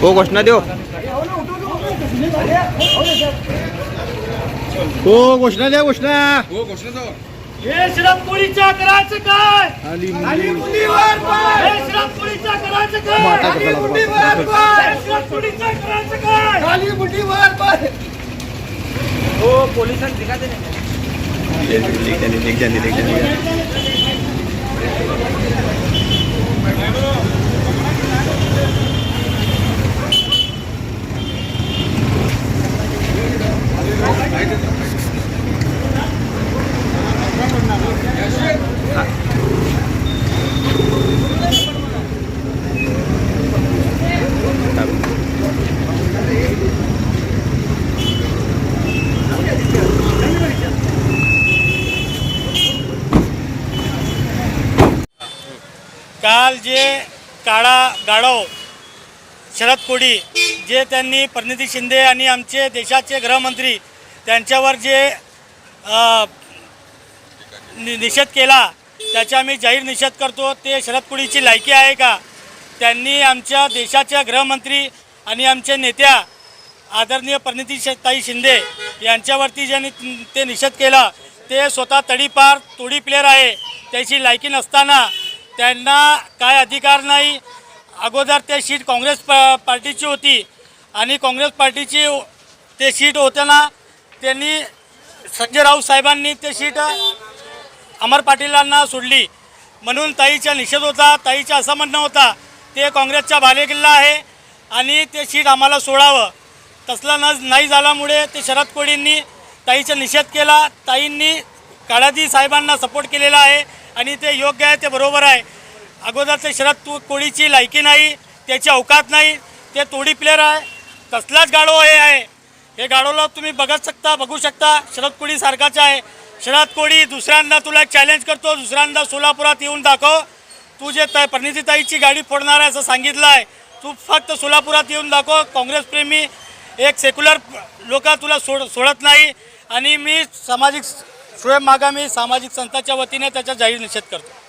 हो घोषणा देऊ हो घोषणा द्या घोषणा हे श्रमपुरीच्या करायचं काय हे श्रमपुरीच्या करायचं काय हे श्रमपुरीच्या करायचं काय हो पोलिसांनी Thank you. काल जे काळा गाढव शरद कोडी जे त्यांनी परिणिती शिंदे आणि आमचे देशाचे गृहमंत्री त्यांच्यावर जे नि निषेध केला त्याचा आम्ही जाहीर निषेध करतो. ते शरद कोडीची लायकी आहे का? त्यांनी आमच्या देशाच्या गृहमंत्री आणि आमच्या नेत्या आदरणीय परिणिती ताई शिंदे यांच्यावरती ज्यांनी ते निषेध केला ते स्वतः तडीपार तोडी प्लेअर आहे. त्याची लायकी नसताना त्यांना काय अधिकार नाही. अगोदर ते सीट काँग्रेस प पार्टीची होती आणि काँग्रेस पार्टीची ते सीट होताना त्यांनी संजय राऊत साहेबांनी ते सीट अमर पाटीलांना सोडली. म्हणून ताईचा निषेध होता ताईचा असं म्हणणं होता ते काँग्रेसचा भालेकिल्ला आहे आणि ते सीट आम्हाला सोडावं. तसलं न नाही झाल्यामुळे ते शरद कोळींनी ताईचा निषेध केला. ताईंनी काळाजी साहेबांना सपोर्ट केलेला आहे आणि ते योग्य आहे ते बरोबर आहे. अगोदर ते शरद तू कोळीची लायकी नाही त्याची अवकात नाही ते तोडी प्लेअर आहे. तसलाच गाडो हे आहे. हे गाडोला तुम्ही बघत शकता बघू शकता. शरद कोळी सारखाच आहे. शरद कोळी दुसऱ्यांदा तुला चॅलेंज करतो दुसऱ्यांदा सोलापुरात येऊन दाखव. तू जे त परिणितीताईची गाडी फोडणार आहे असं सांगितलं आहे तू फक्त सोलापुरात येऊन दाखव. काँग्रेसप्रेमी एक सेक्युलर लोक तुला सोड सोडत नाही. आणि मी सामाजिक स्वयं आगामी सामाजिक संस्थाच्या वतीने त्याचा जाहीर निषेध करतो.